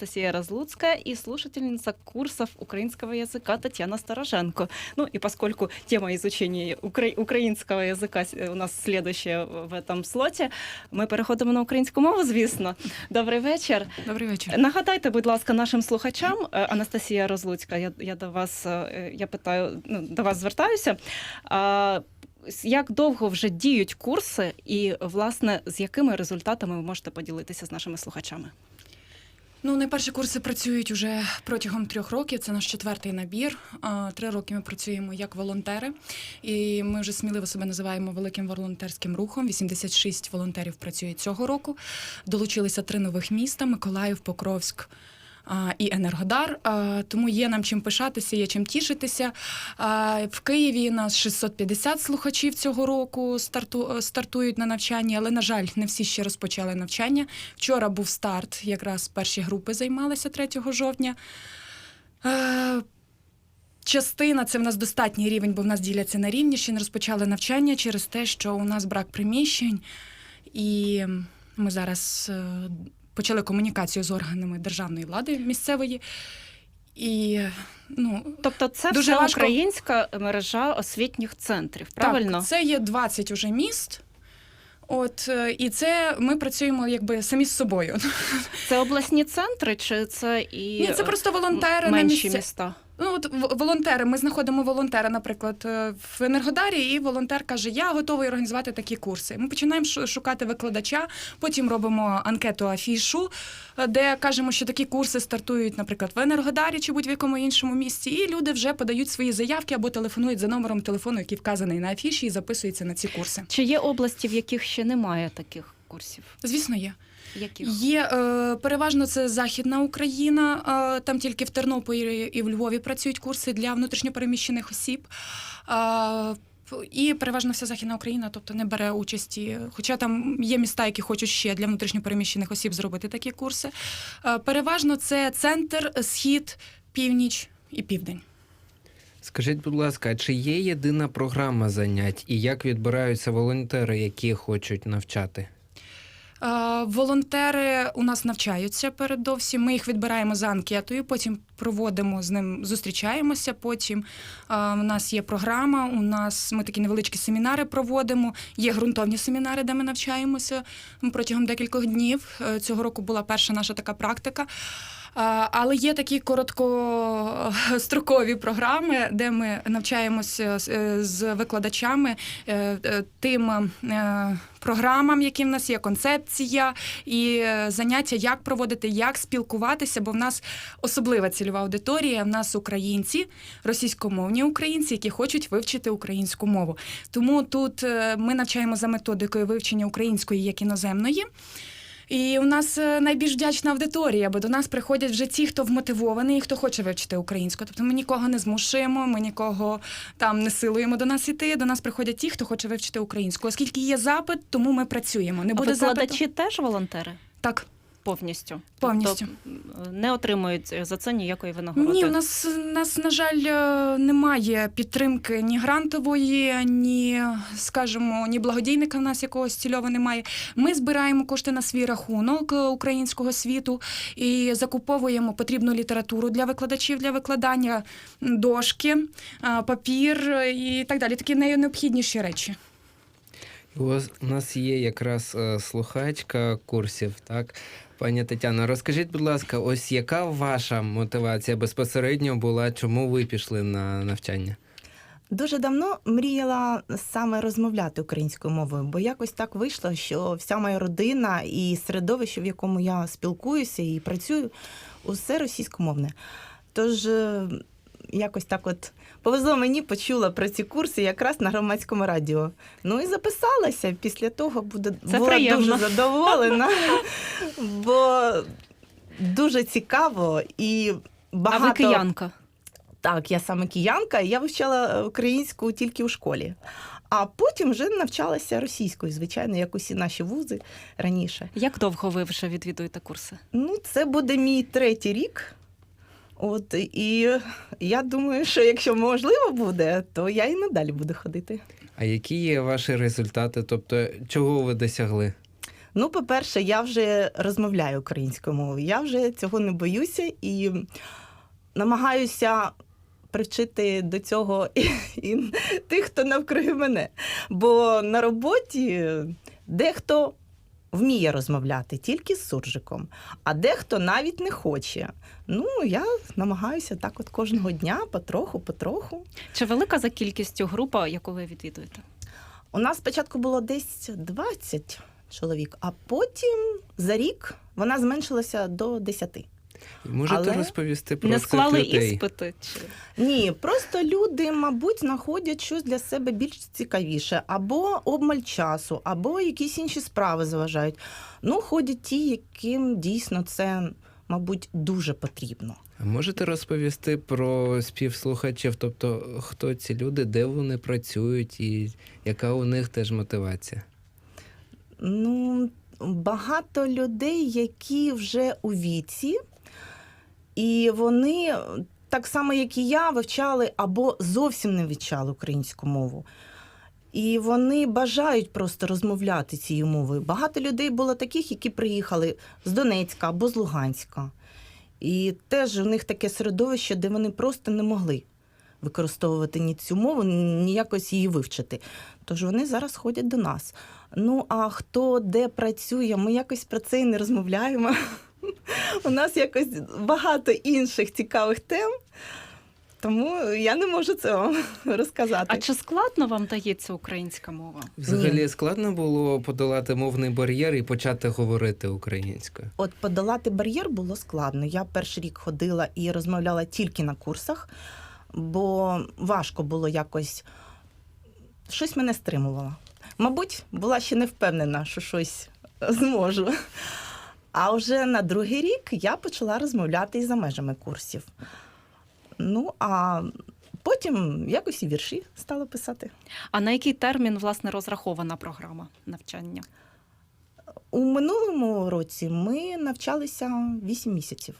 Анастасия Разлуцкая и слушательница курсов украинского языка Татьяна Стороженко. Ну и поскольку тема изучения укра- украинского языка с- у нас следующая в этом слоті, ми переходимо на українську мову, звісно. Добрий вечір. Добрий вечір. Нагадайте, будь ласка, нашим слухачам, е, Анастасія Розлуцька, я, я до вас е, я питаю, ну, до вас звертаюся. А, с- як довго вже діють курси, і власне з якими результатами ви можете поділитися з нашими слухачами? Ну, найперші курси працюють уже протягом трьох років. Це наш четвертий набір. Три роки ми працюємо як волонтери, і ми вже сміливо себе називаємо великим волонтерським рухом. 86 волонтерів працює цього року. Долучилися три нових міста: Миколаїв, Покровськ. І Енергодар, тому є нам чим пишатися, є чим тішитися. В Києві нас 650 слухачів цього року старту, стартують на навчанні, але на жаль, не всі ще розпочали навчання. Вчора був старт, якраз перші групи займалися 3 жовтня. Е, Частина це в нас достатній рівень, бо в нас діляться на рівні, ще не розпочали навчання через те, що у нас брак приміщень, і ми зараз е, почали комунікацію з органами державної влади місцевої. І ну, Тобто, це Дуже важко. українська мережа освітніх центрів, правильно? Так, це є 20 уже міст. От е, і це ми працюємо якби самі з собою. Це обласні центри, чи це і Ні, це просто волонтери м- на місця. міста? Ну от волонтери. Ми знаходимо волонтера, наприклад, е, в Енергодарі, і волонтер каже: Я готовий організувати такі курси. Ми починаємо шу- шукати викладача, потім робимо анкету афішу, е, де кажемо, що такі курси стартують, наприклад, в Енергодарі чи будь-якому іншому місці. І люди вже подають свої заявки або телефонують за номером телефону, який вказаний на афіші, і записуються на ці курси. Чи є області, в яких ще немає таких курсів? Звісно, є. Яких? Є е, переважно це Західна Україна. Е, там тільки в Тернополі і в Львові працюють курси для внутрішньопереміщених осіб. Е, і переважно вся Західна Україна, тобто не бере участі. Хоча там є міста, які хочуть ще для внутрішньопереміщених осіб зробити такі курси. Е, переважно це центр, схід, північ і південь. Скажіть, будь ласка, чи є єдина програма занять і як відбираються волонтери, які хочуть навчати? Е, Волонтери у нас навчаються передовсім. Ми їх відбираємо за анкетою, потім проводимо з ним, зустрічаємося. Потім е, у нас є програма. У нас ми такі невеличкі семінари проводимо. Є ґрунтовні семінари, де ми навчаємося протягом декількох днів. Е, Цього року була перша наша така практика. Е, Але є такі короткострокові програми, де ми навчаємося з- е, викладачами е, е, тим е, програмам, які в нас є, концепція і е, заняття, як проводити, як спілкуватися, бо в нас особлива цільова аудиторія. В нас українці, російськомовні українці, які хочуть вивчити українську мову. Тому тут е, ми навчаємо за методикою вивчення української як іноземної. І у нас е, найбільш вдячна аудиторія, бо до нас приходять вже ті, хто вмотивований і хто хоче вивчити українську. Тобто ми нікого не змушуємо, ми нікого там не силуємо до нас іти. До нас приходять ті, хто хоче вивчити українську. Оскільки є запит, тому ми працюємо. Не А викладачі запиту. теж волонтери? Так, Повністю. Повністю. Тобто не отримують за це ніякої винагороди. ні, у нас, у нас, на жаль, е, немає підтримки ні грантової, ні, скажімо, ні благодійника в нас якогось цільового немає. Ми збираємо кошти на свій рахунок е, українського світу і закуповуємо потрібну літературу для викладачів для викладання, дошки, е, папір і так далі. Такі найнеобхідніші речі. У вас у нас є якраз е, слухачка курсів, так? Пані Тетяно, розкажіть, будь ласка, ось яка ваша мотивація безпосередньо була, чому ви пішли на навчання? Дуже давно мріяла саме розмовляти українською мовою, бо якось так вийшло, що вся моя родина і середовище, в якому я спілкуюся і працюю, усе російськомовне. Тож е, якось так от повезло мені, почула про ці курси якраз на громадському радіо. Ну і записалася. Після того буде Це була приємно. дуже задоволена, бо дуже цікаво і багато. А ви киянка? Так, я саме киянка, я вивчала українську тільки у школі. А потім вже навчалася російською, звичайно, як усі наші вузи раніше. Як довго ви вже відвідуєте курси? Ну, це буде мій третій рік. От і я думаю, що якщо можливо буде, то я і надалі буду ходити. А які є ваші результати? Тобто, чого ви досягли? Ну, по-перше, я вже розмовляю українською мовою. Я вже цього не боюся і намагаюся привчити до цього і, і тих, хто навкруги мене. Бо на роботі дехто вміє розмовляти тільки з суржиком, а дехто навіть не хоче. Ну, я намагаюся так от кожного дня, потроху, потроху. Чи велика за кількістю група, яку ви відвідуєте? У нас спочатку було десь 20 чоловік, а потім за рік вона зменшилася до 10. Можете Але розповісти про Не цих людей? іспити? Чи... Ні, просто люди, мабуть, знаходять щось для себе більш цікавіше, або обмаль часу, або якісь інші справи заважають. Ну, ходять ті, яким дійсно це, мабуть, дуже потрібно. А можете розповісти про співслухачів, тобто хто ці люди, де вони працюють, і яка у них теж мотивація? Ну, багато людей, які вже у віці, і вони, так само, як і я, вивчали або зовсім не вивчали українську мову. І вони бажають просто розмовляти цією мовою. Багато людей було таких, які приїхали з Донецька або з Луганська. І теж у них таке середовище, де вони просто не могли використовувати ні цю мову, ні якось її вивчити. Тож вони зараз ходять до нас. Ну а хто де працює, ми якось про це і не розмовляємо. У нас якось багато інших цікавих тем, тому я не можу це вам розказати. А чи складно вам дається українська мова? Взагалі складно було подолати мовний бар'єр і почати говорити українською. От подолати бар'єр було складно. Я перший рік ходила і розмовляла тільки на курсах, бо важко було якось щось мене стримувало. Мабуть, була ще не впевнена, що щось зможу. А вже на другий рік я почала розмовляти і за межами курсів. Ну, а потім якось і вірші стала писати. А на який термін власне розрахована програма навчання? У минулому році ми навчалися 8 місяців,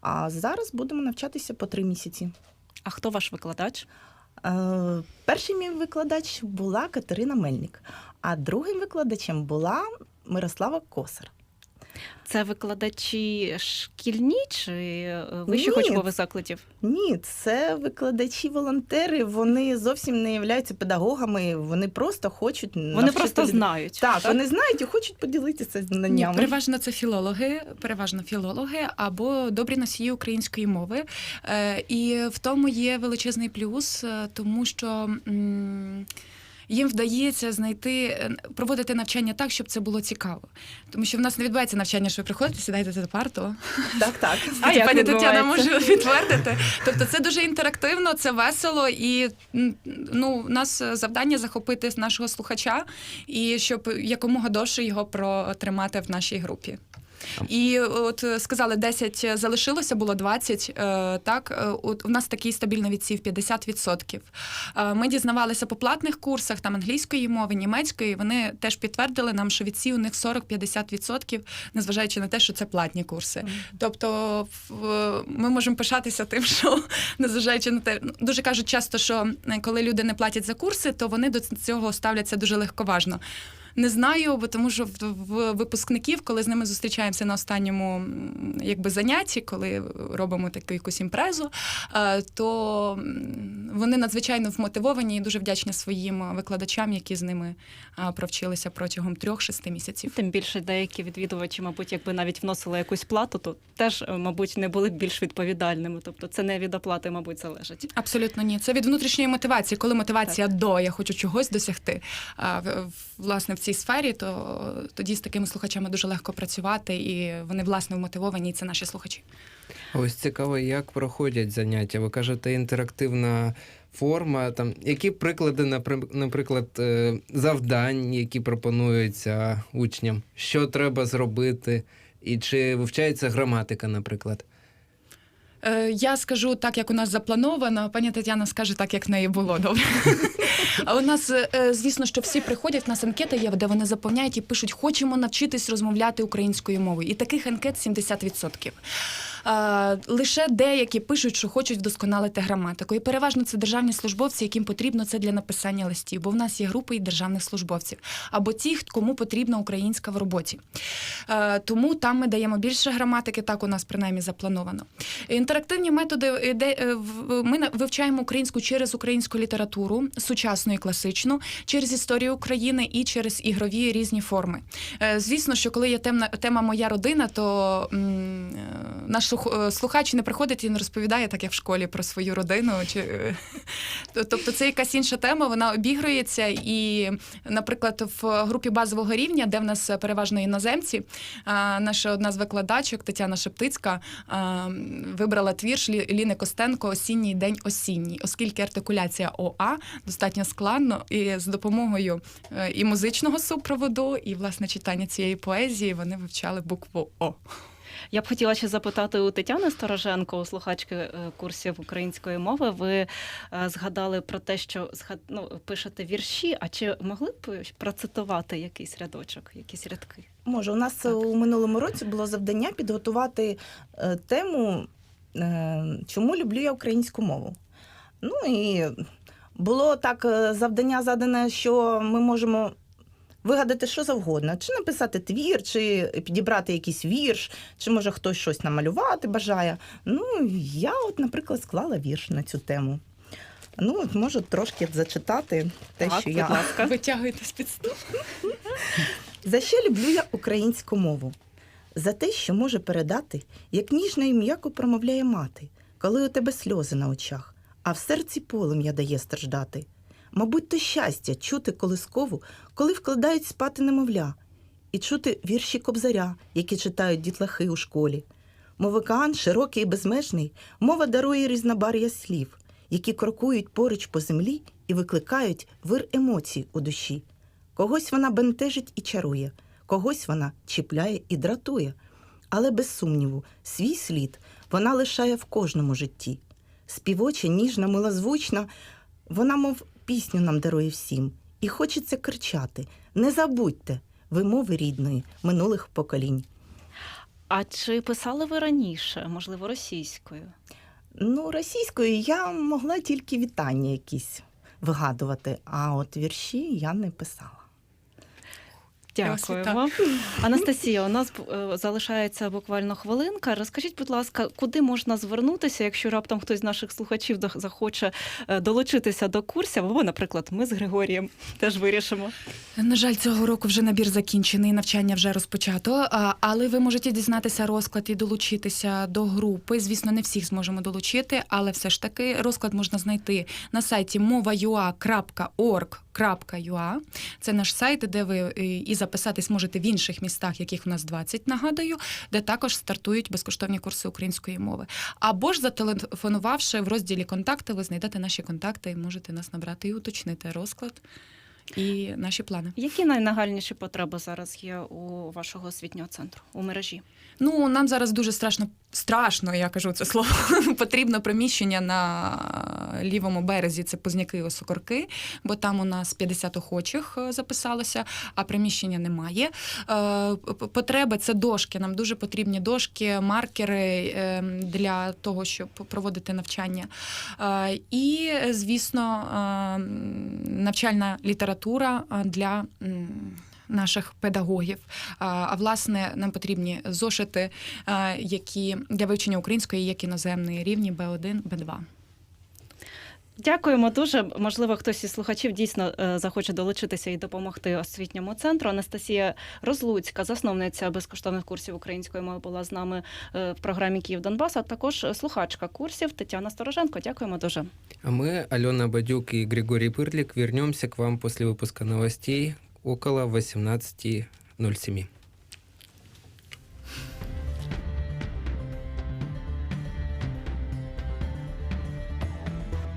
а зараз будемо навчатися по 3 місяці. А хто ваш викладач? Е, Перший мій викладач була Катерина Мельник, а другим викладачем була Мирослава Косар. Це викладачі шкільні чи е, вищих Ні. учбових закладів? Ні, це викладачі-волонтери. Вони зовсім не являються педагогами. Вони просто хочуть Вони просто знають. Так, вони знають і хочуть поділитися Ні, знаннями. переважно це філологи, переважно філологи або добрі носії української мови. Е, І в тому є величезний плюс, е, тому що. м, Їм вдається знайти е, проводити навчання так, щоб це було цікаво. Тому що в нас не відбувається навчання, що ви приходите, сідаєте за парту. Так, так. А як пані Тетяна може підтвердити. Тобто це дуже інтерактивно, це весело, і ну, у нас завдання захопити нашого слухача і щоб якомога довше його протримати в нашій групі. І от е, сказали, 10 залишилося, було 20. е, Так, Е, от у нас такий стабільний відсів 50%. Е, Ми дізнавалися по платних курсах там англійської мови, німецької. Вони теж підтвердили нам, що відсів у них 40-50%, незважаючи на те, що це платні курси. Тобто ми можемо пишатися тим, що незважаючи на те, ну, дуже кажуть часто, що е, коли люди не платять за курси, то вони до цього ставляться дуже легковажно. Не знаю, бо тому що в, в випускників, коли з ними зустрічаємося на останньому якби занятті, коли робимо таку якусь імпрезу, е, то вони надзвичайно вмотивовані і дуже вдячні своїм викладачам, які з ними провчилися протягом трьох-шести місяців. Тим більше деякі відвідувачі, мабуть, якби навіть вносили якусь плату, то теж, е, мабуть, не були б більш відповідальними. Тобто це не від оплати, мабуть, залежить. Абсолютно ні. Це від внутрішньої мотивації. Коли мотивація до я хочу чогось досягти, а, власне в цій сфері, то тоді з такими слухачами дуже легко працювати, і вони власне вмотивовані, і це наші слухачі. Ось цікаво, як проходять заняття. Ви кажете, інтерактивна форма. Там які приклади, напри- наприклад, е, завдань, які пропонуються учням, що треба зробити, і чи вивчається граматика, наприклад. Е, Я скажу так, як у нас заплановано. Пані Тетяна скаже так, як в неї було добре. А у нас, е, звісно, що всі приходять, у нас анкета є, де вони заповняють і пишуть, хочемо навчитись розмовляти українською мовою. І таких анкет 70%. Лише деякі пишуть, що хочуть вдосконалити граматику. І переважно це державні службовці, яким потрібно це для написання листів, бо в нас є групи і державних службовців, або ті, кому потрібна українська в роботі. Тому там ми даємо більше граматики, так у нас принаймні заплановано. Інтерактивні методи е, де е, ми вивчаємо українську через українську літературу, сучасну і класичну, через історію України і через ігрові різні форми. Е, Звісно, що коли є темна тема моя родина, то м, е, слухач не приходить і не розповідає так, як в школі про свою родину. Чи е, тобто це якась інша тема, вона обігрується. І, наприклад, в групі базового рівня, де в нас переважно іноземці, наша одна з викладачок Тетяна Шептицька вибрала твір Ліни Костенко Осінній день осінній, оскільки артикуляція ОА достатньо складно, і з допомогою е, і музичного супроводу, і власне читання цієї поезії вони вивчали букву О. Я б хотіла ще запитати у Тетяни Стороженко, у слухачки е, курсів української мови. Ви е, згадали про те, що ну, пишете вірші. А чи могли б процитувати якийсь рядочок, якісь рядки? Може, у нас Так. у минулому році було завдання підготувати е, тему Чому люблю я українську мову? Ну і було так завдання задане, що ми можемо вигадати що завгодно, чи написати твір, чи підібрати якийсь вірш, чи може хтось щось намалювати бажає. Ну, я, от, наприклад, склала вірш на цю тему. Ну, от можу трошки зачитати те, так, що будь я ласка. Витягуйте з під столу. За що люблю я українську мову? За те, що може передати, як ніжно і м'яко промовляє мати, коли у тебе сльози на очах, а в серці полум'я дає страждати. Мабуть, то щастя чути колискову, коли вкладають спати немовля, і чути вірші кобзаря, які читають дітлахи у школі. Мовикан широкий і безмежний, мова дарує різнобар'я слів, які крокують поруч по землі і викликають вир емоцій у душі. Когось вона бентежить і чарує, когось вона чіпляє і дратує. Але без сумніву, свій слід вона лишає в кожному житті. Співоча, ніжна, милозвучна, вона, мов пісню нам дарує всім. І хочеться кричати: не забудьте вимови рідної минулих поколінь. А чи писали ви раніше, можливо, російською? Ну, російською я могла тільки вітання якісь вигадувати, а от вірші я не писала. Вас Дякуємо. Анастасія, у нас е, залишається буквально хвилинка. Розкажіть, будь ласка, куди можна звернутися, якщо раптом хтось з наших слухачів захоче е, долучитися до курсів, або, наприклад, ми з Григорієм теж вирішимо. На жаль, цього року вже набір закінчений, навчання вже розпочато. Але ви можете дізнатися розклад і долучитися до групи. Звісно, не всіх зможемо долучити, але все ж таки розклад можна знайти на сайті mova.ua.org.ua. Це наш сайт, де ви е, і записатись можете в інших містах, яких в нас 20, нагадую, де також стартують безкоштовні курси української мови. Або ж зателефонувавши в розділі контакти, ви знайдете наші контакти і можете нас набрати і уточнити розклад і наші плани. Які найнагальніші потреби зараз є у вашого освітнього центру у мережі? Ну нам зараз дуже страшно страшно, я кажу це слово. Потрібно приміщення на лівому березі. Це Позняки Осокорки, бо там у нас 50 охочих е, записалося, а приміщення немає. Е, Потреби це дошки. Нам дуже потрібні дошки, маркери е, для того, щоб проводити навчання. Е, І, звісно, е, навчальна література е, для. Наших педагогів. А власне, нам потрібні зошити, які для вивчення української як іноземної рівні Б1, Б2. Дякуємо дуже. Можливо, хтось із слухачів дійсно е, захоче долучитися і допомогти освітньому центру. Анастасія Розлуцька, засновниця безкоштовних курсів української мови, була з нами е, в програмі Київ Донбас, а також слухачка курсів Тетяна Стороженко. Дякуємо дуже. А мы, Алена Бадюк и Григорий Пырлик, вернемся к вам после выпуска новостей около 18.07.